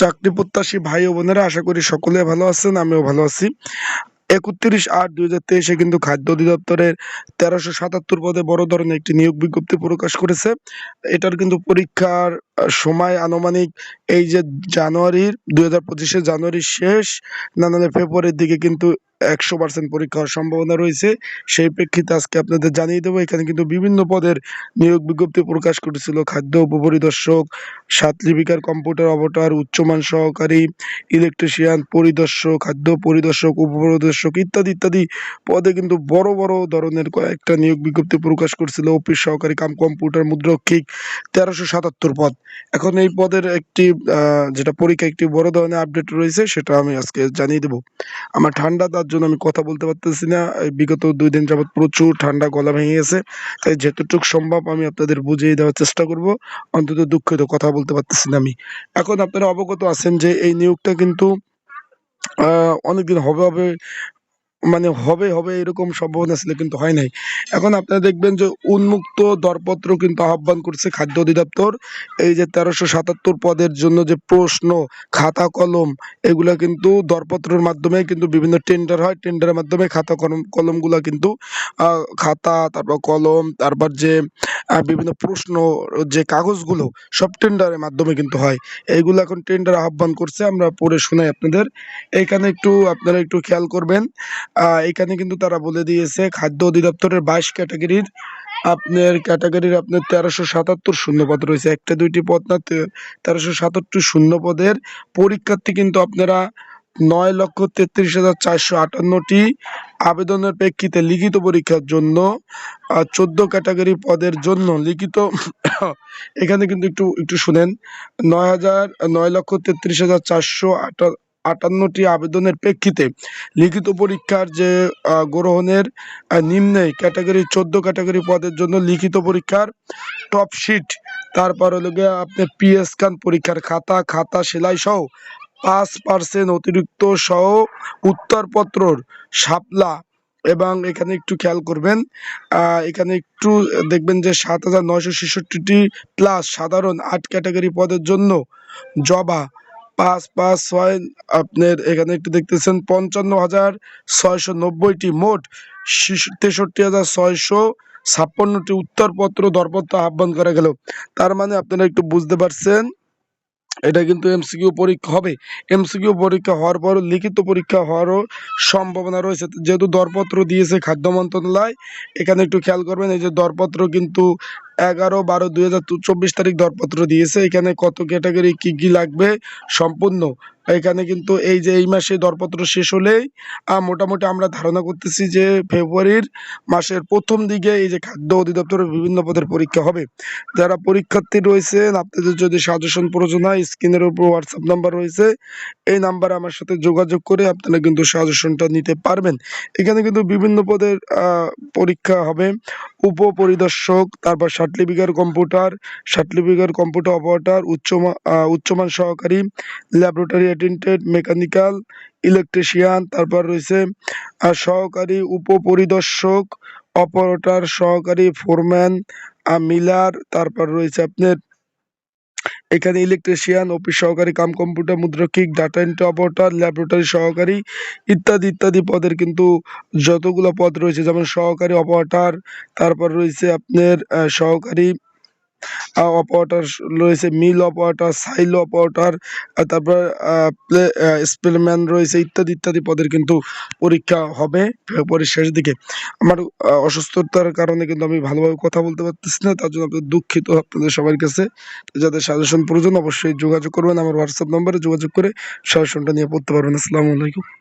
চাকরি প্রত্যাশী ভাই ও বোনেরা, আশা করি সকলে ভালো আছেন, আমিও ভালো আছি। একত্রিশ আট দুই হাজার তেইশে কিন্তু খাদ্য অধিদপ্তরের তেরোশো সাতাত্তর পদে বড় ধরনের একটি নিয়োগ বিজ্ঞপ্তি প্রকাশ করেছে। এটার কিন্তু পরীক্ষার সময় আনুমানিক এই যে জানুয়ারির, দুই হাজার পঁচিশে জানুয়ারির শেষ, না নাহলে ফেব্রুয়ারির দিকে কিন্তু একশো পার্সেন্ট পরীক্ষা হওয়ার সম্ভাবনা রয়েছে। সেই প্রেক্ষিতে আজকে আপনাদের জানিয়ে দেবো, এখানে কিন্তু বিভিন্ন পদের নিয়োগ বিজ্ঞপ্তি প্রকাশ করেছিল। খাদ্য উপপরিদর্শক, সাত লিপিকার কম্পিউটার অবটার উচ্চমান সহকারী, ইলেকট্রিশিয়ান, পরিদর্শক, খাদ্য পরিদর্শক, উপপরিদর্শক ইত্যাদি ইত্যাদি পদে কিন্তু বড় বড় ধরনের কয়েকটা নিয়োগ বিজ্ঞপ্তি প্রকাশ করছিল। অফিস সহকারী কাম কম্পিউটার মুদ্রক্ষিক তেরোশো সাতাত্তর পদ। এখন এই পদের একটি যেটা পরীক্ষা একটি বড় ধরনের আপডেট রয়েছে, সেটা আমি আজকে জানিয়ে দেবো। আমার ঠান্ডা তার জন্য আমি কথা বলতে পারতেছি না। বিগত দুই দিন যাবৎ প্রচুর ঠান্ডা, গলা ভেঙে গেছে। তাই যতটুকু সম্ভব আমি আপনাদের বুঝিয়ে দেওয়ার চেষ্টা করব। অন্তত দুঃখিত, কথা বলতে পারতেছি না আমি। এখন আপনারা অবগত আছেন যে এই নিয়োগটা কিন্তু অনেকদিন হবে হবে মানে হবে হবে এরকম সম্ভাবনা ছিল কিন্তু হয় নাই। এখন আপনারা দেখবেন যে উন্মুক্ত দরপত্র কিন্তু আহ্বান করছে খাদ্য অধিদপ্তর। এই যে তেরোশো সাতাত্তর পদের জন্য যে প্রশ্ন, খাতা, কলম, এগুলা কিন্তু দরপত্রের মাধ্যমে কিন্তু বিভিন্ন টেন্ডার হয়। টেন্ডারের মাধ্যমে খাতা, কলম, কলমগুলা কিন্তু খাতা, তারপর কলম, তারপর যে বিভিন্ন প্রশ্ন, যে কাগজগুলো সব টেন্ডারের মাধ্যমে কিন্তু হয়। এইগুলো এখন টেন্ডার আহ্বান করছে, আমরা পড়ে শোনাই আপনাদের। এখানে একটু, আপনারা একটু খেয়াল করবেন এখানে কিন্তু তারা বলে দিয়েছে, খাদ্য অধিদপ্তরের বাইশ ক্যাটাগরির, আপনার ক্যাটাগরির আপনার তেরোশো সাতাত্তর শূন্য পদ রয়েছে। একটা, দুইটি পদ না তেরোশো সাতাত্তর শূন্য পদের পরীক্ষার্থী কিন্তু আপনারা নয় লক্ষ তেত্রিশ হাজার চারশো আটান্নটি আবেদনের প্রেক্ষিতে লিখিত পরীক্ষার জন্য চোদ্দ ক্যাটাগরি পদের জন্য লিখিত, এখানে কিন্তু একটু একটু শুনেন। নয় হাজার, নয় লক্ষ তেত্রিশ হাজার চারশো আটা, আটান্নটি আবেদনের প্রেক্ষিতে লিখিত পরীক্ষার যে গ্রহণের নিম্নে ক্যাটাগরি, চোদ্দ ক্যাটাগরি পদের জন্য লিখিত পরীক্ষার টপ শিট। তারপর হলো গিয়ে আপনি পিএস খান পরীক্ষার খাতা খাতা সেলাই সহ পাঁচ পার্সেন্ট অতিরিক্ত সহ উত্তরপত্রর শাপলা এবং এখানে একটু খেয়াল করবেন এখানে একটু দেখবেন যে সাত হাজার নয়শো ছেষট্টিটি প্লাস সাধারণ আট ক্যাটাগরি পদের জন্য জবা পাঁচ পাঁচ ছয়, আপনার এখানে একটু দেখতেছেন পঞ্চান্ন হাজার ছয়শো নব্বইটি মোট তেষট্টি হাজার ছয়শো ছাপ্পান্নটি উত্তরপত্র দরপত্র আহ্বান করা গেল। তার মানে আপনারা একটু বুঝতে পারছেন এটা কিন্তু এমসিকিউ পরীক্ষা হবে। এমসিকিউ পরীক্ষা হওয়ার পর লিখিত পরীক্ষা হওয়ারও সম্ভাবনা রয়েছে। যেহেতু দরপত্র দিয়েছে খাদ্য মন্ত্রণালয়, এখানে একটু খেয়াল করবেন, এই যে দরপত্র কিন্তু এগারো বারো দুই হাজার চব্বিশ তারিখ দরপত্র দিয়েছে। এখানে কত ক্যাটাগরি, কি কি লাগবে সম্পূর্ণ। এখানে কিন্তু এই যে এই মাসে দরপত্র শেষ হলেই মোটামুটি আমরা ধারণা করতেছি যে ফেব্রুয়ারির মাসের প্রথম দিকে এই যে খাদ্য অধিদপ্তরের বিভিন্ন পদের পরীক্ষা হবে। যারা পরীক্ষার্থী রয়েছেন, আপনাদের যদি সাজেশন প্রয়োজন হয়, স্ক্রিনের উপর হোয়াটসঅ্যাপ নাম্বার রয়েছে। এই নাম্বারে আমার সাথে যোগাযোগ করে আপনারা কিন্তু সাজেশনটা নিতে পারবেন। এখানে কিন্তু বিভিন্ন পদের পরীক্ষা হবে। উপপরিদর্শক, তারপর certificate computer certificate computer operator উচ্চমান উচ্চমান সহকারী, ল্যাবরেটরি অ্যাটেন্ডেন্ট মেকানিক্যাল, ইলেকট্রিশিয়ান, তারপর রয়েছে সহকারী উপপরিদর্শক, অপারেটর সহকারী ফোরম্যান মিলার, তারপর রয়েছে আপনার এখানে ইলেকট্রিশিয়ান অফিস সহকারী, কাম কম্পিউটার মুদ্রকিক ডাটা এন্ট্রি অপারেটর ল্যাবরেটরি সহকারী ইত্যাদি ইত্যাদি পদের কিন্তু যতগুলো পদ রয়েছে, যেমন সহকারী অপারেটর তারপর রয়েছে আপনার সহকারী অপারেটর রয়েছে মিল অপারেটর সাইল অপারেটর তারপর স্পেলম্যান রয়েছে, ইত্যাদি ইত্যাদি পদের কিন্তু পরীক্ষা হবে ফেব্রুয়ারির শেষ দিকে। আমার অসুস্থতার কারণে কিন্তু আমি ভালোভাবে কথা বলতে পারতেছি না, তার জন্য আপনাদের দুঃখিত আপনাদের সবার কাছে। যাদের সাজেশন প্রয়োজন অবশ্যই যোগাযোগ করবেন, আমার হোয়াটসঅ্যাপ নম্বরে যোগাযোগ করে সাজেশনটা নিয়ে পড়তে পারবেন। আসসালামু আলাইকুম।